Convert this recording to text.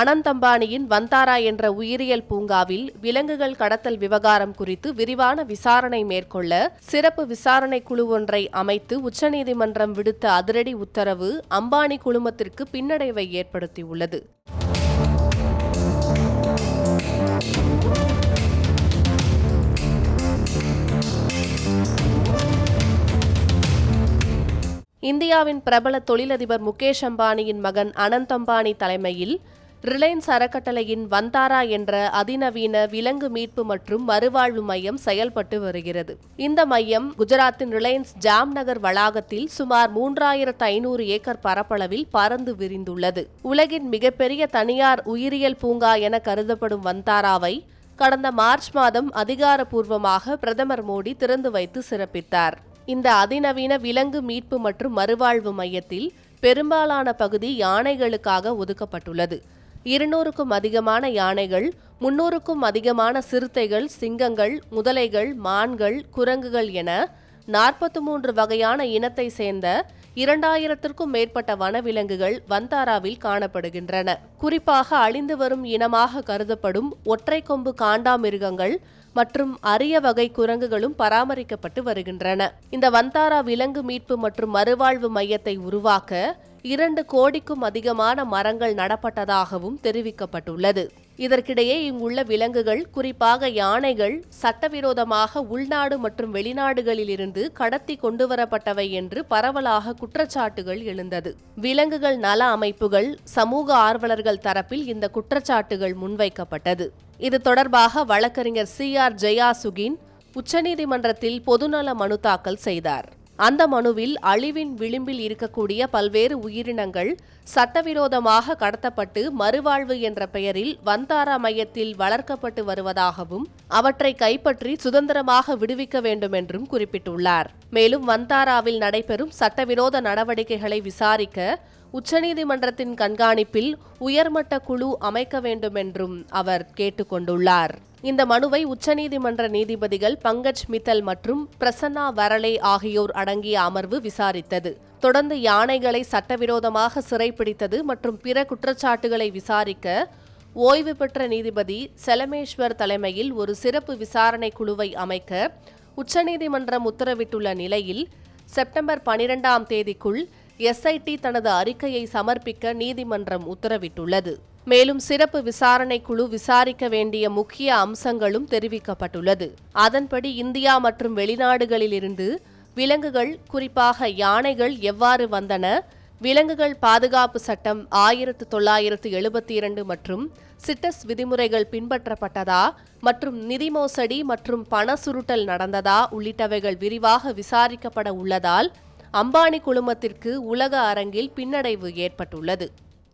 அனந்த் அம்பானியின் வந்தாரா என்ற உயிரியல் பூங்காவில் விலங்குகள் கடத்தல் விவகாரம் குறித்து விரிவான விசாரணை மேற்கொள்ள சிறப்பு விசாரணை குழு ஒன்றை அமைத்து உச்சநீதிமன்றம் விடுத்த அதிரடி உத்தரவு அம்பானி குழுமத்திற்கு பின்னடைவை ஏற்படுத்தியுள்ளது. இந்தியாவின் பிரபல தொழிலதிபர் முகேஷ் அம்பானியின் மகன் அனந்த் அம்பானி தலைமையில் ரிலையன்ஸ் அறக்கட்டளையின் வந்தாரா என்ற அதிநவீன விலங்கு மீட்பு மற்றும் மறுவாழ்வு மையம் செயல்பட்டு வருகிறது. இந்த மையம் குஜராத்தின் ரிலையன்ஸ் ஜாம் நகர் வளாகத்தில் சுமார் மூன்றாயிரத்து ஐநூறு ஏக்கர் பரப்பளவில் பறந்து விரிந்துள்ளது. உலகின் மிகப்பெரிய தனியார் உயிரியல் பூங்கா என கருதப்படும் வந்தாராவை கடந்த மார்ச் மாதம் அதிகாரப்பூர்வமாக பிரதமர் மோடி திறந்து வைத்து சிறப்பித்தார். இந்த அதிநவீன விலங்கு மீட்பு மற்றும் மறுவாழ்வு மையத்தில் பெரும்பாலான பகுதி யானைகளுக்காக ஒதுக்கப்பட்டுள்ளது. இருநூறுக்கும் அதிகமான யானைகள் முன்னூறுக்கும் அதிகமான சிறுத்தைகள் சிங்கங்கள் முதலைகள் மான்கள் குரங்குகள் என நாற்பத்தி மூன்று வகையான இனத்தை சேர்ந்த இரண்டாயிரத்திற்கும் மேற்பட்ட வனவிலங்குகள் வந்தாராவில் காணப்படுகின்றன. குறிப்பாக அழிந்து வரும் இனமாக கருதப்படும் ஒற்றை கொம்பு காண்டாமிருகங்கள் மற்றும் அரிய வகை குரங்குகளும் பராமரிக்கப்பட்டு வருகின்றன. இந்த வந்தாரா விலங்கு மீட்பு மற்றும் மறுவாழ்வு மையத்தை உருவாக்க இரண்டு கோடிக்கும் அதிகமான மரங்கள் நடப்பட்டதாகவும் தெரிவிக்கப்பட்டுள்ளது. இதற்கிடையே இங்குள்ள விலங்குகள் குறிப்பாக யானைகள் சட்டவிரோதமாக உள்நாடு மற்றும் வெளிநாடுகளிலிருந்து கடத்தி கொண்டுவரப்பட்டவை என்று பரவலாக குற்றச்சாட்டுகள் எழுந்தது. விலங்குகள் நல அமைப்புகள் சமூக ஆர்வலர்கள் தரப்பில் இந்த குற்றச்சாட்டுகள் முன்வைக்கப்பட்டது. இது தொடர்பாக வழக்கறிஞர் சி. ஆர். ஜெயா சுகின் உச்சநீதிமன்றத்தில் பொதுநல மனு தாக்கல் செய்தார். அந்த மனுவில் அழிவின் விளிம்பில் இருக்கக்கூடிய பல்வேறு உயிரினங்கள் சட்டவிரோதமாக கடத்தப்பட்டு மறுவாழ்வு என்ற பெயரில் வந்தாரா மையத்தில் வளர்க்கப்பட்டு வருவதாகவும் அவற்றை கைப்பற்றி சுதந்திரமாக விடுவிக்க வேண்டும் என்றும் குறிப்பிட்டுள்ளார். மேலும் வந்தாராவில் நடைபெறும் சட்டவிரோத நடவடிக்கைகளை விசாரிக்க உச்சநீதிமன்றத்தின் கண்காணிப்பில் உயர்மட்ட குழு அமைக்க வேண்டும் என்றும் அவர் கேட்டுக்கொண்டுள்ளார். இந்த மனுவை உச்சநீதிமன்ற நீதிபதிகள் பங்கஜ் மித்தல் மற்றும் பிரசன்னா வரலே ஆகியோர் அடங்கிய அமர்வு விசாரித்தது. தொடர்ந்து யானைகளை சட்டவிரோதமாக சிறைப்பிடித்தது மற்றும் பிற குற்றச்சாட்டுகளை விசாரிக்க ஓய்வு பெற்ற நீதிபதி செலமேஸ்வர் தலைமையில் ஒரு சிறப்பு விசாரணை குழுவை அமைக்க உச்சநீதிமன்றம் உத்தரவிட்டுள்ள நிலையில் செப்டம்பர் பனிரெண்டாம் தேதிக்குள் எஸ்ஐடி தனது அறிக்கையை சமர்ப்பிக்க நீதிமன்றம் உத்தரவிட்டுள்ளது. மேலும் சிறப்பு விசாரணை குழு விசாரிக்க வேண்டிய முக்கிய அம்சங்களும் தெரிவிக்கப்பட்டுள்ளது. அதன்படி இந்தியா மற்றும் வெளிநாடுகளிலிருந்து விலங்குகள் குறிப்பாக யானைகள் எவ்வாறு வந்தன விலங்குகள் பாதுகாப்பு சட்டம் ஆயிரத்து தொள்ளாயிரத்து எழுபத்தி இரண்டு மற்றும் சிட்டஸ் விதிமுறைகள் பின்பற்றப்பட்டதா மற்றும் நிதி மோசடி மற்றும் பண சுருட்டல் நடந்ததா உள்ளிட்டவைகள் விரிவாக விசாரிக்கப்பட உள்ளதால் அம்பானி குழுமத்திற்கு உலக அரங்கில் பின்னடைவு ஏற்பட்டுள்ளது.